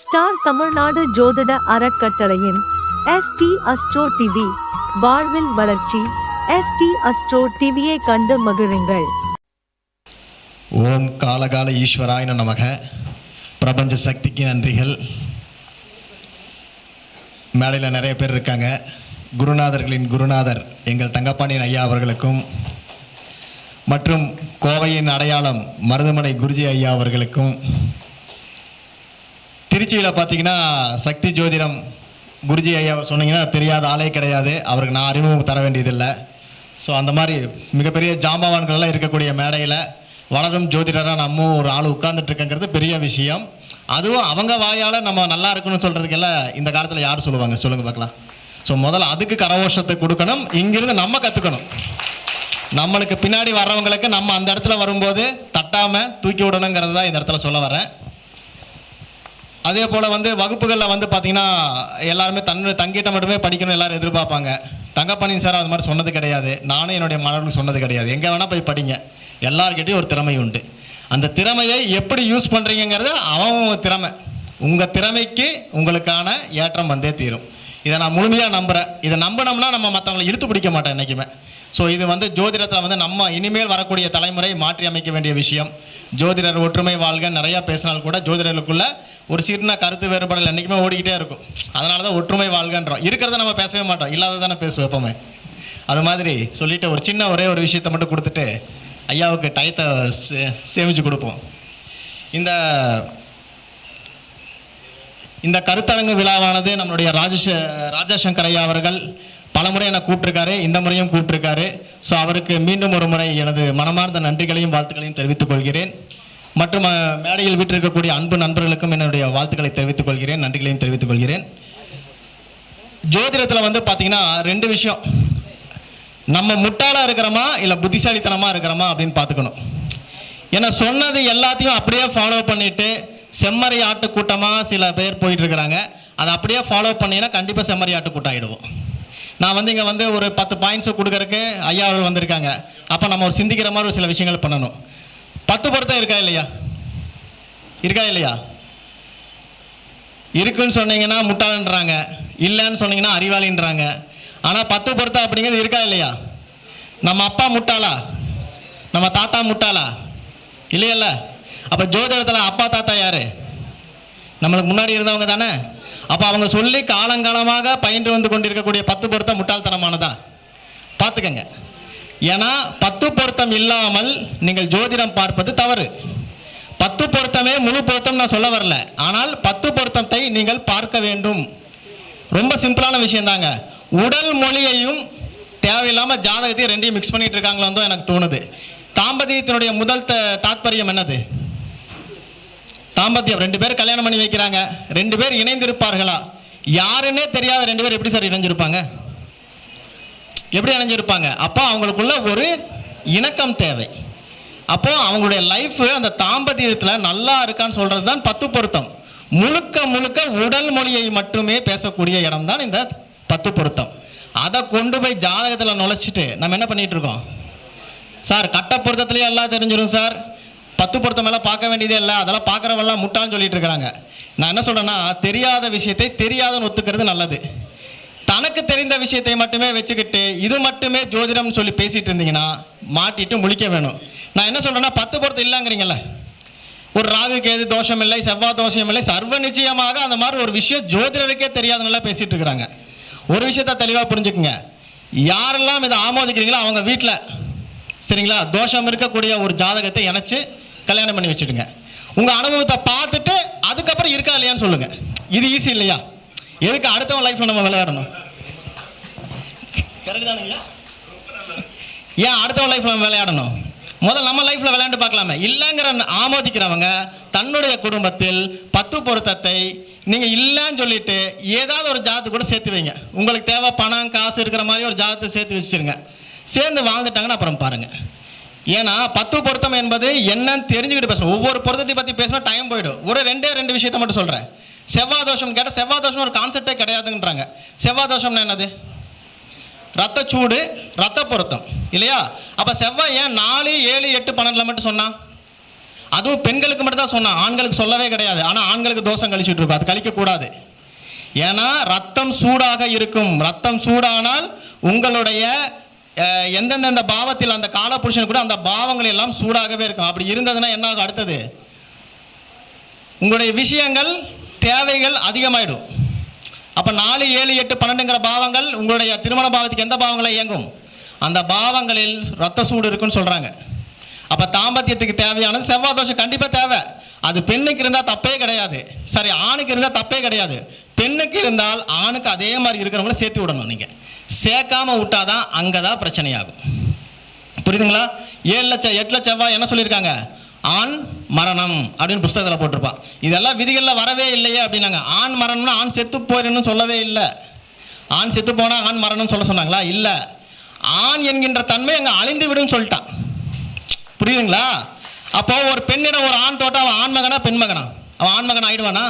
Star Tamil Nadu ஜோதிட அறக்கட்டளையின் ST astro TV வாழ்வில் வளர்ச்சி எஸ்டி அஸ்ட்ரோ டிவியை கண்டு மகிழுங்கள். ஓம் காலகால ஈஸ்வராய நமக. பிரபஞ்ச சக்திக்கு நன்றிகள். மேடையில் நிறைய பேர் இருக்காங்க. குருநாதர்களின் குருநாதர் எங்கள் தங்கப்பாண்டியன் ஐயா அவர்களுக்கும் மற்றும் கோவையின் அடையாளம் மருதமலை குருஜி ஐயா அவர்களுக்கும் திருச்சியில் பார்த்தீங்கன்னா சக்தி ஜோதிடம் குருஜி ஐயா சொன்னீங்கன்னா தெரியாத ஆளே கிடையாது. அவருக்கு நான் அறிமுகம் தர வேண்டியதில்லை. ஸோ அந்த மாதிரி மிகப்பெரிய ஜாம்பவான்கள்லாம் இருக்கக்கூடிய மேடையில் வளரும் ஜோதிடராக நம்ம ஒரு ஆள் உட்கார்ந்துட்டுருக்கங்கிறது பெரிய விஷயம். அதுவும் அவங்க வாயால் நம்ம நல்லா இருக்கணும்னு சொல்கிறதுக்கெல்லாம் இந்த காலத்தில் யார் சொல்லுவாங்க? சொல்லுங்கள் பார்க்கலாம். ஸோ முதல்ல அதுக்கு கரவோஷத்தை கொடுக்கணும். இங்கிருந்து நம்ம கற்றுக்கணும் நம்மளுக்கு பின்னாடி வர்றவங்களுக்கு நம்ம அந்த இடத்துல வரும்போது தட்டாமல் தூக்கி விடணுங்கிறது தான் இந்த இடத்துல சொல்ல வரேன். அதே போல் வந்து வகுப்புகளில் வந்து பார்த்தீங்கன்னா எல்லாருமே தன் தங்கிட்ட மட்டுமே படிக்கணும் எல்லாரும் எதிர்பார்ப்பாங்க. தங்கப்பாண்டியன் சார் அது மாதிரி சொன்னது கிடையாது. நானும் என்னுடைய மாணவர்களுக்கு சொன்னது கிடையாது. எங்கே வேணால் போய் படிங்க. எல்லாருக்கிட்டையும் ஒரு திறமை உண்டு. அந்த திறமையை எப்படி யூஸ் பண்ணுறீங்கிறது அவன் திறமை. உங்கள் திறமைக்கு உங்களுக்கான ஏற்றம் வந்தே தீரும். இதை நான் முழுமையாக நம்புகிறேன் இதை நம்பினோம்னா நம்ம மற்றவங்களை இழுத்து பிடிக்க மாட்டேன் என்றைக்குமே ஸோ இது வந்து ஜோதிடத்தில் வந்து நம்ம இனிமேல் வரக்கூடிய தலைமுறை மாற்றி அமைக்க வேண்டிய விஷயம். ஜோதிடர் ஒற்றுமை வாழ்க நிறையா பேசினால் கூட ஜோதிடர்களுக்குள்ள ஒரு சின்ன கருத்து வேறுபாடல் என்றைக்குமே ஓடிக்கிட்டே இருக்கும். அதனால தான் ஒற்றுமை வாழ்கன்றோம். இருக்கிறத நம்ம பேசவே மாட்டோம். இல்லாததானே பேசுவோம் எப்பவுமே. அது மாதிரி சொல்லிட்டு ஒரு சின்ன ஒரே ஒரு விஷயத்தை மட்டும் கொடுத்துட்டு ஐயாவுக்கு டயத்தை சே- கொடுப்போம். இந்த இந்த கருத்தரங்கு விழாவானது நம்மளுடைய ராஜேஷ ராஜாசங்கர் ஐயா அவர்கள் பல முறை என்னை கூப்பிட்டுருக்காரு இந்த முறையும் கூப்பிட்டுருக்காரு. ஸோ அவருக்கு மீண்டும் ஒரு முறை எனது மனமார்ந்த நன்றிகளையும் வாழ்த்துக்களையும் தெரிவித்துக் கொள்கிறேன். மற்றும் மேடையில் வீட்டிருக்கக்கூடிய அன்பு நண்பர்களுக்கும் என்னுடைய வாழ்த்துக்களை தெரிவித்துக் கொள்கிறேன் நன்றிகளையும் தெரிவித்துக் கொள்கிறேன். ஜோதிடத்தில் வந்து பார்த்தீங்கன்னா ரெண்டு விஷயம். நம்ம முட்டாளாக இருக்கிறோமா இல்லை புத்திசாலித்தனமாக இருக்கிறோமா அப்படின்னு பார்த்துக்கணும் ஏன்னா சொன்னது எல்லாத்தையும் அப்படியே ஃபாலோ பண்ணிவிட்டு செம்மறி ஆட்டு கூட்டமாக சில பேர் போயிட்டு இருக்கிறாங்க. அதை அப்படியே ஃபாலோ பண்ணீங்கன்னா கண்டிப்பாக செம்மறி ஆட்டு கூட்டம் ஆகிடுவோம் நான் வந்து இங்கே வந்து ஒரு பத்து பாயிண்ட்ஸை கொடுக்கறக்கு ஐயா அவர்கள் வந்திருக்காங்க. அப்போ நம்ம ஒரு சிந்திக்கிற மாதிரி ஒரு சில விஷயங்கள் பண்ணணும். பத்து பொருத்தம் இருக்கா இல்லையா? இருக்கா இல்லையா? இருக்குன்னு சொன்னீங்கன்னா முட்டாளன்றாங்க. இல்லைன்னு சொன்னீங்கன்னா அறிவாளின்றாங்க. ஆனால் பத்து பொருத்தம் அப்படிங்கிறது இருக்கா இல்லையா? நம்ம அப்பா முட்டாளா? நம்ம தாத்தா முட்டாளா? இல்லையல்ல. அப்போ ஜோதிடத்தில் அப்பா தாத்தா யாரு? நம்மளுக்கு முன்னாடி இருந்தவங்க தானே? அப்போ அவங்க சொல்லி காலங்காலமாக பயின்று வந்து கொண்டிருக்கக்கூடிய பத்து பொருத்தம் முட்டாள்தனமானதா? பார்த்துக்கங்க. ஏன்னா பத்து பொருத்தம் இல்லாமல் நீங்கள் ஜோதிடம் பார்ப்பது தவறு. பத்து பொருத்தமே முழு பொருத்தம் நான் சொல்ல வரல. ஆனால் பத்து பொருத்தத்தை நீங்கள் பார்க்க வேண்டும். ரொம்ப சிம்பிளான விஷயம் தாங்க உடல் மொழியையும் தேவையில்லாமல் ஜாதகத்தையும் ரெண்டையும் மிக்ஸ் பண்ணிட்டு இருக்காங்களோ தான் எனக்கு தோணுது. தாம்பதியத்தினுடைய முதல் தாத்பரியம் என்னது? தாம்பத்தியம் ரெண்டு பேர் கல்யாணம் பண்ணி வைக்கிறாங்க. ரெண்டு பேர் இணைந்திருப்பார்களா? யாருன்னே தெரியாத ரெண்டு பேர் எப்படி சார் இணைஞ்சிருப்பாங்க? எப்படி இணைஞ்சிருப்பாங்க? அப்போ அவங்களுக்குள்ள ஒரு இணக்கம் தேவை. அப்போ அவங்களுடைய லைஃப் அந்த தாம்பத்தியத்தில் நல்லா இருக்கான்னு சொல்றது தான் பத்து பொருத்தம். முழுக்க முழுக்க உடல் மொழியை மட்டுமே பேசக்கூடிய இடம் தான் இந்த பத்து பொருத்தம். அதை கொண்டு போய் ஜாதகத்தில் நுழைச்சிட்டு நம்ம என்ன பண்ணிட்டு இருக்கோம்? சார் கட்ட பொருத்தத்திலேயே எல்லாம் தெரிஞ்சிடும் சார். பத்து பொருத்தம் எல்லாம் பார்க்க வேண்டியதே இல்லை. அதெல்லாம் பார்க்குறவெல்லாம் முட்டான்னு சொல்லிட்டு இருக்கிறாங்க. நான் என்ன சொல்கிறேன்னா தெரியாத விஷயத்தை தெரியாதுன்னு ஒத்துக்கிறது நல்லது. தனக்கு தெரிந்த விஷயத்தை மட்டுமே வச்சுக்கிட்டு இது மட்டுமே ஜோதிடம் சொல்லி பேசிகிட்டு இருந்தீங்கன்னா மாட்டிட்டு முழிக்க வேணும். நான் என்ன சொல்கிறேன்னா பத்து பொருத்தம் இல்லைங்கிறீங்கல்ல. ஒரு ராகு கேது தோஷம் இல்லை செவ்வாய் தோஷம் இல்லை சர்வ நிச்சயமாக அந்த மாதிரி ஒரு விஷயம் ஜோதிடருக்கே தெரியாதனால பேசிட்டு இருக்கிறாங்க. ஒரு விஷயத்த தெளிவாக புரிஞ்சுக்குங்க. யாரெல்லாம் இதை ஆமோதிக்கிறீங்களோ அவங்க வீட்டில் சரிங்களா? தோஷம் இருக்கக்கூடிய ஒரு ஜாதகத்தை இணைச்சி கல்யாணம் பண்ணி வச்சுடுங்க உங்கள் அனுபவத்தை பார்த்துட்டு அதுக்கப்புறம் இருக்கா இல்லையான்னு சொல்லுங்கள் இது ஈஸி இல்லையா? எதுக்கு அடுத்தவன் லைஃப்பில் நம்ம விளையாடணும்? கரெக்ட் தானுங்களா ஏன் அடுத்தவன் லைஃப்பில் நம்ம விளையாடணும்? முதல்ல நம்ம லைஃப்பில் விளையாண்டு பார்க்கலாமே. இல்லைங்கிற ஆமோதிக்கிறவங்க தன்னுடைய குடும்பத்தில் பத்து பொருத்தத்தை நீங்கள் இல்லைன்னு சொல்லிட்டு ஏதாவது ஒரு ஜாதத்தை கூட சேர்த்து வைங்க. உங்களுக்கு தேவை பணம் காசு இருக்கிற மாதிரி ஒரு ஜாதத்தை சேர்த்து வச்சுருங்க. சேர்ந்து வாழ்ந்துட்டாங்கன்னா அப்புறம் பாருங்கள் ஏன்னா பத்து பொருத்தம் என்பது என்னன்னு தெரிஞ்சுக்கிட்டு பேசணும். ஒவ்வொரு பொருத்தத்தை பற்றி பேசினா டைம் போயிடும். ஒரு ரெண்டே ரெண்டு விஷயத்த மட்டும் சொல்கிறேன் செவ்வாய் தோஷம் கேட்டால் செவ்வாய் தோஷம் ஒரு கான்செப்டே கிடையாதுன்றாங்க. செவ்வாய் தோஷம்னா என்னது? ரத்தச்சூடு ரத்த பொருத்தம். இல்லையா? அப்போ செவ்வாய் ஏன் நாலு ஏழு எட்டு பன்னெண்டில் மட்டும் சொன்னான் அதுவும் பெண்களுக்கு மட்டும் தான் சொன்னான் ஆண்களுக்கு சொல்லவே கிடையாது. ஆனால் ஆண்களுக்கு தோஷம் கழிச்சிட்டு இருக்கும். அது கழிக்கக்கூடாது. ஏன்னா ரத்தம் சூடாக இருக்கும். ரத்தம் சூடானால் உங்களுடைய எந்தெந்த பாவத்தில் அந்த காலபுருஷன் கூட அந்த பாவங்கள் எல்லாம் சூடாகவே இருக்கும். அப்படி இருந்ததுன்னா என்ன ஆகும் அடுத்தது? உங்களுடைய விஷயங்கள் தேவைகள் அதிகமாயிடும். அப்போ நாலு ஏழு எட்டு பன்னெண்டுங்கிற பாவங்கள் உங்களுடைய திருமண பாவத்துக்கு எந்த பாவங்களை இயங்கும்? அந்த பாவங்களில் ரத்த சூடு இருக்குன்னு சொல்கிறாங்க அப்போ தாம்பத்தியத்துக்கு தேவையானது செவ்வாய் தோஷம் கண்டிப்பாக தேவை. அது பெண்ணுக்கு இருந்தால் தப்பே கிடையாது. சரி ஆணுக்கு இருந்தால் தப்பே கிடையாது. பெண்ணுக்கு இருந்தால் ஆணுக்கு அதே மாதிரி இருக்கிறவங்கள சேர்த்து விடணும் நீங்கள் சேர்க்காம விட்டாதான் அங்கே தான் பிரச்சனையாகும். புரியுதுங்களா? ஏழு லட்சம் எட்டு லட்சம் ரூபாய் என்ன சொல்லியிருக்காங்க? ஆண் மரணம் அப்படின்னு புஸ்தகத்தில் போட்டிருப்பான் இதெல்லாம் விதிகளில் வரவே இல்லையே அப்படின்னாங்க. ஆண் மரணம்னா ஆண் செத்து போயிடணும்னு சொல்லவே இல்லை. ஆண் செத்து போனால் ஆண் மரணம்னு சொல்ல சொன்னாங்களா? இல்லை. ஆண் என்கின்ற தன்மை அங்கே அழிந்து விடுன்னு சொல்லிட்டான். புரியுதுங்களா? அப்போ ஒரு பெண்ணிடம் ஒரு ஆண் தோட்டம் அவன் ஆண் மகனா பெண் மகனா அவன் ஆண் மகன் ஆயிடுவானா?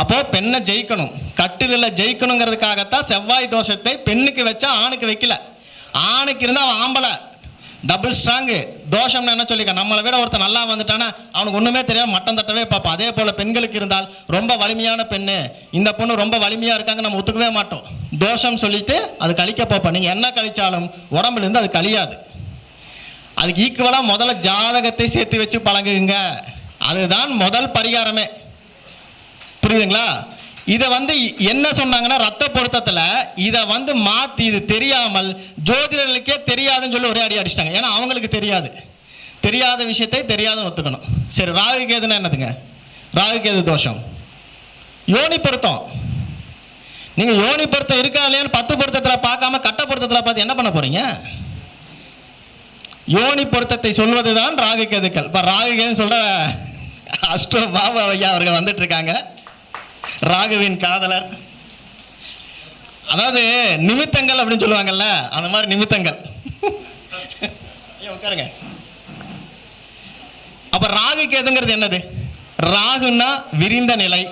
அப்போ பெண்ணை ஜெயிக்கணும். கட்டிலில் ஜெயிக்கணுங்கிறதுக்காகத்தான் செவ்வாய் தோஷத்தை பெண்ணுக்கு வச்சா ஆணுக்கு வைக்கல. ஆணுக்கு இருந்தால் அவன் ஆம்பளை. டபுள் ஸ்ட்ராங்கு தோஷம்னு என்ன சொல்லிக்க நம்மளை விட ஒருத்தன் நல்லா வந்துட்டானா அவனுக்கு ஒன்றுமே தெரியாம மட்டம் தட்டவே பார்ப்போம் அதே போல் பெண்களுக்கு இருந்தால் ரொம்ப வலிமையான பெண்ணு. இந்த பொண்ணு ரொம்ப வலிமையாக இருக்காங்க நம்ம ஒத்துக்கவே மாட்டோம். தோஷம் சொல்லிட்டு அது கழிக்க பார்ப்போம் நீங்கள் என்ன கழிச்சாலும் உடம்புலேருந்து அது கழியாது. அதுக்கு ஈக்குவலாக முதல்ல ஜாதகத்தை சேர்த்து வச்சு பழகுங்க. அதுதான் முதல் பரிகாரமே. புரியுதுங்களா? இதை வந்து என்ன சொன்னாங்கன்னா ரத்த பொருத்தத்தில் இதை வந்து மாற்றி இது தெரியாமல் ஜோதிடர்களுக்கே தெரியாதுன்னு சொல்லி ஒரே அடி அடிச்சிட்டாங்க. ஏன்னா அவங்களுக்கு தெரியாது. தெரியாத விஷயத்தை தெரியாதுன்னு ஒத்துக்கணும். சரி ராகு கேதுன்னா என்னதுங்க? ராகு கேது தோஷம். யோனி பொருத்தம். நீங்கள் யோனி பொருத்தம் இருக்கா இல்லையான்னு பத்து பொருத்தத்தில் பார்க்காம கட்ட பொருத்தத்தில் பார்த்து என்ன பண்ண போகிறீங்க யோனி பொருத்தத்தை சொல்வதுதான் ராகு கேதுக்கள். இப்போ ராகு கேதுன்னு சொல்கிற அஷ்டோ பாபா ஐயா அவர்கள் வந்துட்டு இருக்காங்க. ராகுவின் காதலர். அதாவது நிமித்தங்கள் அப்படின்னு சொல்லுவாங்கல்ல அந்த மாதிரி நிமித்தங்கள். உட்காருங்க. அப்ப ராகு கேதுங்கிறது என்னது? ராகுனா விரிந்த நிலை.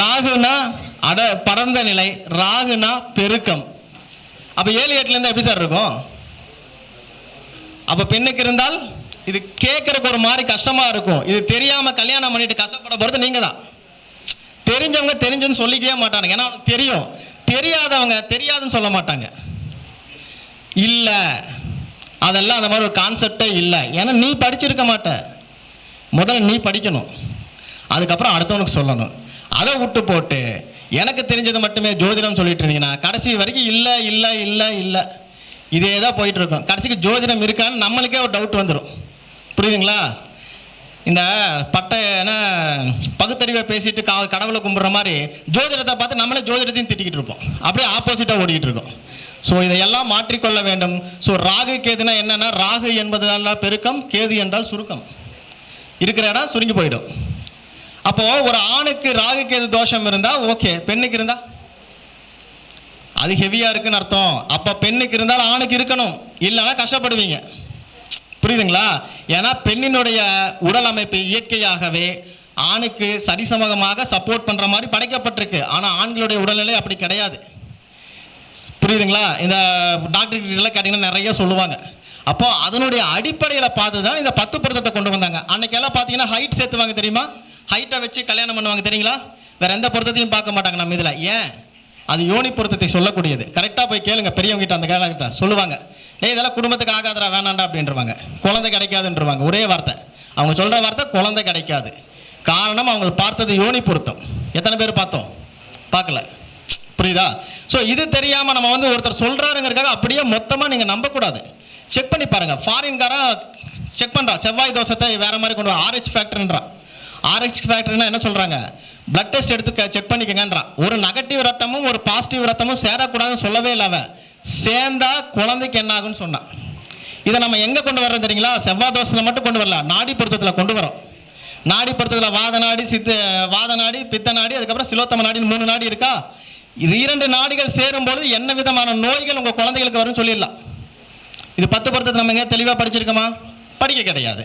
ராகுனா அட படர்ந்த நிலை. ராகுனா பெருக்கம். அப்ப ஏழு எட்டுல இருந்தா எப்படி சார் இருக்கும்? அப்ப பெண்ணுக்கு இருந்தால் இது கேட்கறதுக்கு ஒரு மாதிரி கஷ்டமா இருக்கும். இது தெரியாம கல்யாணம் பண்ணிட்டு கஷ்டப்பட போறது நீங்க தான் தெரிஞ்சவங்க தெரிஞ்சுன்னு சொல்லிக்கவே மாட்டாங்க ஏன்னா அவனுக்கு தெரியும். தெரியாதவங்க தெரியாதுன்னு சொல்ல மாட்டாங்க. இல்லை. அதெல்லாம் அந்த மாதிரி ஒரு கான்செப்டே இல்லை. ஏன்னா நீ படிச்சிருக்க மாட்ட. முதல்ல நீ படிக்கணும். அதுக்கப்புறம் அடுத்தவனுக்கு சொல்லணும். அதை விட்டு போட்டு எனக்கு தெரிஞ்சது மட்டுமே ஜோதிடம் சொல்லிட்டு இருந்தீங்கன்னா கடைசி வரைக்கும் இல்லை இல்லை இல்லை இல்லை. இதே தான் போயிட்டுருக்கோம் கடைசிக்கு ஜோதிடம் இருக்கான்னு நம்மளுக்கே ஒரு டவுட் வந்துடும் புரியுதுங்களா? இந்த பட்டை என்ன பகுத்தறிவை பேசிட்டு கா கடவுளை கும்பிட்ற மாதிரி ஜோதிடத்தை பார்த்து நம்மளே ஜோதிடத்தையும் திட்டிக்கிட்டு இருப்போம். அப்படியே ஆப்போசிட்டாக ஓடிக்கிட்டு இருக்கோம். ஸோ இதையெல்லாம் மாற்றிக்கொள்ள வேண்டும். ஸோ ராகு கேதுனா என்னென்னா ராகு என்பதால் பெருக்கம் கேது என்றால் சுருக்கம். இருக்கிற இடம் சுருங்கி போயிடும். அப்போது ஒரு ஆணுக்கு ராகு கேது தோஷம் இருந்தால் ஓகே பெண்ணுக்கு இருந்தால் அது ஹெவியாக இருக்குன்னு அர்த்தம். அப்போ பெண்ணுக்கு இருந்தால் ஆணுக்கு இருக்கணும். இல்லைன்னா கஷ்டப்படுவீங்க. புரியுதுங்களா? ஏன்னா பெண்ணினுடைய உடல் அமைப்பு இயற்கையாகவே ஆணுக்கு சரிசமகமாக சப்போர்ட் பண்ற மாதிரி படைக்கப்பட்டிருக்கு. ஆனா ஆண்களுடைய உடல்நிலை அப்படி கிடையாது. புரியுதுங்களா? இந்த டாக்டர் கிட்ட கேட்டிங்கன்னா நிறைய சொல்லுவாங்க. அப்போ அதனுடைய அடிப்படையில் பார்த்து தான் இந்த பத்து பொருத்தத்தை கொண்டு வந்தாங்க. அன்னைக்கெல்லாம் பார்த்தீங்கன்னா ஹைட் சேர்த்துவாங்க தெரியுமா? ஹைட்டை வச்சு கல்யாணம் பண்ணுவாங்க தெரியுங்களா? வேற எந்த பொருத்தத்தையும் பார்க்க மாட்டாங்க நம்ம இதில். ஏன்? அது யோனி பொருத்தத்தை சொல்லக்கூடியது. கரெக்டாக போய் கேளுங்க பெரியவங்கிட்ட அந்த கேள்விகிட்ட சொல்லுவாங்க ஏ இதெல்லாம் குடும்பத்துக்கு ஆகாதரா வேணாண்டா அப்படின்றவாங்க. குழந்தை கிடைக்காதுன்றவாங்க. ஒரே வார்த்தை. அவங்க சொல்கிற வார்த்தை குழந்தை கிடைக்காது. காரணம் அவங்க பார்த்தது யோனி பொருத்தம். எத்தனை பேர் பார்த்தோம்? பார்க்கல. புரியுதா? ஸோ இது தெரியாமல் நம்ம வந்து ஒருத்தர் சொல்கிறாருங்கிறதுக்காக அப்படியே மொத்தமாக நீங்கள் நம்பக்கூடாது. செக் பண்ணி பாருங்கள் ஃபாரின்காரன் செக் பண்ணுறான் செவ்வாய் தோஷத்தை வேறு மாதிரி கொண்டு ஆர்ஹெச் ஃபேக்டர்ன்றா ஆர்எக்ஸ் ஃபேக்டர்னா என்ன சொல்கிறாங்க பிளட் டெஸ்ட் எடுத்து செக் பண்ணிக்கங்கன்றான். ஒரு நெகட்டிவ் ரத்தமும் ஒரு பாசிட்டிவ் ரத்தமும் சேரக்கூடாதுன்னு சொல்லவே இல்லை சேர்ந்தா குழந்தைக்கு என்ன ஆகும்னு சொன்னான். இதை நம்ம எங்கே கொண்டு வர்றோம் தெரியுங்களா? செவ்வாய் தோஷத்தில் மட்டும் கொண்டு வரல நாடி பொருத்தத்தில் கொண்டு வரோம் நாடி பொருத்தத்தில் வாத நாடி சித்த வாத நாடி பித்த நாடி அதுக்கப்புறம் சிலோத்தம நாடின்னு மூணு நாடி இருக்கா? இரண்டு நாடிகள் சேரும்பொழுது என்ன விதமான நோய்கள் உங்கள் குழந்தைகளுக்கு வரும்னு சொல்லிடலாம். இது பத்து பொருத்தத்தை நம்ம எங்கேயா தெளிவாக படிச்சிருக்கோமா? படிக்க கிடையாது.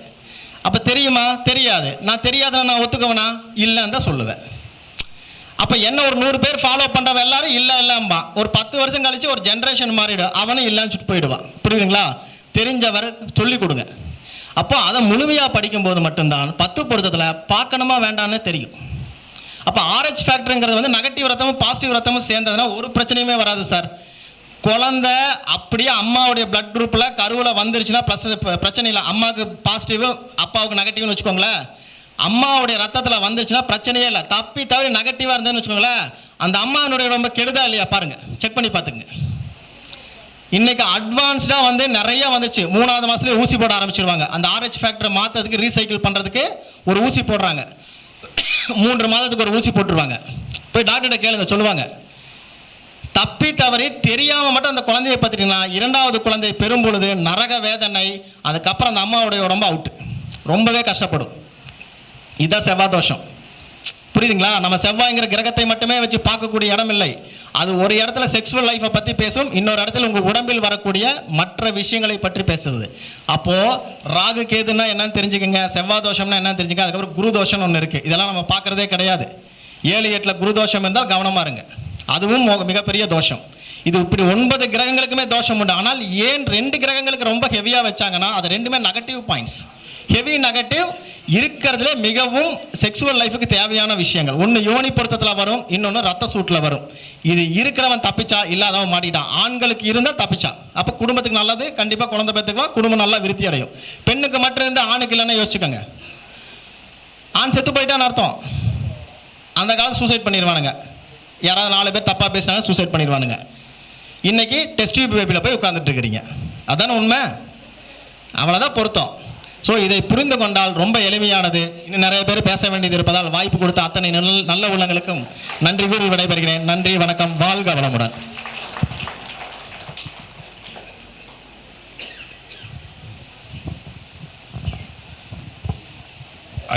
அப்போ தெரியுமா? தெரியாது. நான் தெரியாதுன்னு நான் ஒத்துக்கவனா? இல்லைன்னு தான் சொல்லுவேன். அப்போ என்ன ஒரு நூறு பேர் ஃபாலோ பண்ணுறவ எல்லாரும் இல்லை இல்லைம்பா ஒரு பத்து வருஷம் கழித்து ஒரு ஜென்ரேஷன் மாறிடும். அவனும் இல்லைன்னு சொல்லிட்டு போயிடுவான். புரியுதுங்களா? தெரிஞ்சவர் சொல்லிக் கொடுங்க. அப்போ அதை முழுமையாக படிக்கும்போது மட்டும்தான் பத்து பொருத்தத்தில் பார்க்கணுமா வேண்டான்னு தெரியும். அப்போ ஆர்ஹெச் ஃபேக்டருங்கிறது வந்து நெகட்டிவ் ரத்தமும் பாசிட்டிவ் ரத்தமும் சேர்ந்ததுன்னா ஒரு பிரச்சனையுமே வராது சார். குழந்தை அப்படியே அம்மாவுடைய பிளட் குரூப்பில் கருவில் வந்துருச்சுன்னா ப்ளஸ் பிரச்சனை இல்லை. அம்மாவுக்கு பாசிட்டிவ் அப்பாவுக்கு நெகட்டிவ்னு வச்சுக்கோங்களேன். அம்மாவுடைய ரத்தத்தில் வந்துருச்சுன்னா பிரச்சனையே இல்லை. தப்பி தவிர நெகட்டிவாக இருந்ததுன்னு வச்சுக்கோங்களேன். அந்த அம்மானுடைய ரொம்ப கெடுதா இல்லையா? பாருங்கள் செக் பண்ணி பார்த்துங்க. இன்றைக்கி அட்வான்ஸ்டாக வந்து நிறைய வந்துச்சு மூணாவது மாதத்துலேயே ஊசி போட ஆரம்பிச்சிருவாங்க. அந்த ஆர்ஹெச் ஃபேக்டரை மாற்றுறதுக்கு ரீசைக்கிள் பண்ணுறதுக்கு ஒரு ஊசி போடுறாங்க. மூன்று மாதத்துக்கு ஒரு ஊசி போட்டுருவாங்க. போய் டாக்டர்கிட்ட கேளுங்க. சொல்லுவாங்க. தப்பி தவறி தெரியாமல் மட்டும் அந்த குழந்தையை பார்த்துட்டிங்கன்னா இரண்டாவது குழந்தை பெறும் பொழுது நரக வேதனை அதுக்கப்புறம் அந்த அம்மாவுடைய உடம்பு அவுட்டு ரொம்பவே கஷ்டப்படும். இதுதான் செவ்வாய் தோஷம். புரியுதுங்களா? நம்ம செவ்வாய்ங்கிற கிரகத்தை மட்டுமே வச்சு பார்க்கக்கூடிய இடம் இல்லை. அது ஒரு இடத்துல செக்ஸுவல் லைஃப்பை பற்றி பேசும் இன்னொரு இடத்துல உங்கள் உடம்பில் வரக்கூடிய மற்ற விஷயங்களை பற்றி பேசுது அப்போது ராகு கேதுன்னா என்னன்னு தெரிஞ்சுக்கோங்க செவ்வாய் தோஷம்னா என்னன்னு தெரிஞ்சுக்க அதுக்கப்புறம் குரு தோஷம்னு ஒன்று இருக்குது இதெல்லாம் நம்ம பார்க்குறதே கிடையாது. ஏழு எட்டில் குரு தோஷம் இருந்தால் கவனமாக இருங்க. அதுவும் மிகப்பெரிய தோஷம். இது இப்படி ஒன்பது கிரகங்களுக்குமே தோஷம் உண்டு. ஆனால் ஏன் ரெண்டு கிரகங்களுக்கு ரொம்ப ஹெவியாக வச்சாங்கன்னா அது ரெண்டுமே நெகட்டிவ் பாயிண்ட்ஸ் ஹெவி நெகட்டிவ் இருக்கிறதுல மிகவும் செக்ஸுவல் லைஃபுக்கு தேவையான விஷயங்கள். ஒன்று யோனி பொருத்தத்தில் வரும் இன்னொன்று ரத்த சூட்டில் வரும். இது இருக்கிறவன் தப்பிச்சா இல்லாதவன் மாட்டிட்டான். ஆண்களுக்கு இருந்தால் தப்பிச்சா. அப்போ குடும்பத்துக்கு நல்லது கண்டிப்பாக குழந்தை பேத்துக்குவா குடும்பம் நல்லா விருத்தி அடையும். பெண்ணுக்கு மட்டும் இருந்து ஆணுக்கு இல்லைன்னா யோசிச்சுக்கோங்க. ஆண் செத்து போயிட்டான்னு அர்த்தம். அந்த காலத்து சூசைட் பண்ணிடுவானுங்க யாராவது நாலு பேர் தப்பாக பேசினாங்க சூசைட் பண்ணிடுவானுங்க. இன்றைக்கி டெஸ்ட் டியூப் பேபியில் போய் உட்காந்துட்டுருக்கறீங்க அதானே உண்மை? அவ்வளோதான் பொருத்தம். ஸோ இதை புரிந்து கொண்டால் ரொம்ப எளிமையானது. இன்னும் நிறைய பேர் பேச வேண்டியது இருப்பதால் வாய்ப்பு கொடுத்த அத்தனை நல்ல நல்ல உள்ளங்களுக்கும் நன்றி கூறி விடைபெறுகிறேன். நன்றி வணக்கம் வாழ்க வளமுடன்.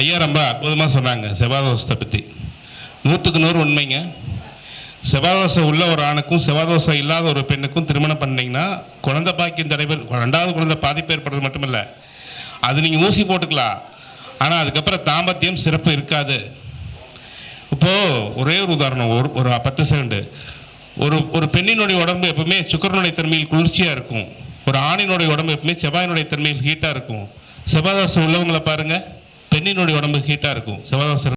ஐயா ரொம்ப அற்புதமாக சொன்னாங்க. செவ்வாதோஷத்தை பற்றி நூற்றுக்கு நூறு உண்மைங்க. செவ்வாதோஷம் உள்ள ஒரு ஆணுக்கும் செவ்வாதோஷம் இல்லாத ஒரு பெண்ணுக்கும் திருமணம் பண்ணிங்கன்னா குழந்தை பாக்கியம் தடைபெற ரெண்டாவது குழந்தை பாதிப்பு ஏற்படுறது மட்டுமில்ல. அது நீங்கள் ஊசி போட்டுக்கலாம். ஆனால் அதுக்கப்புறம் தாம்பத்தியம் சிறப்பு இருக்காது. இப்போது ஒரே ஒரு உதாரணம் ஒரு ஒரு பத்து செகண்டு ஒரு ஒரு பெண்ணினுடைய உடம்பு எப்பவுமே சுக்கரனுடைய தன்மையில் குளிர்ச்சியாக இருக்கும். ஒரு ஆணினுடைய உடம்பு எப்பவுமே செவ்வாயினுடைய தன்மையில் ஹீட்டாக இருக்கும். செவ்வாதோஷம் உள்ளவங்களை பாருங்கள் பெண்ணினுடைய உடம்பு ஹீட்டாக இருக்கும். செவ்வாதோஷம்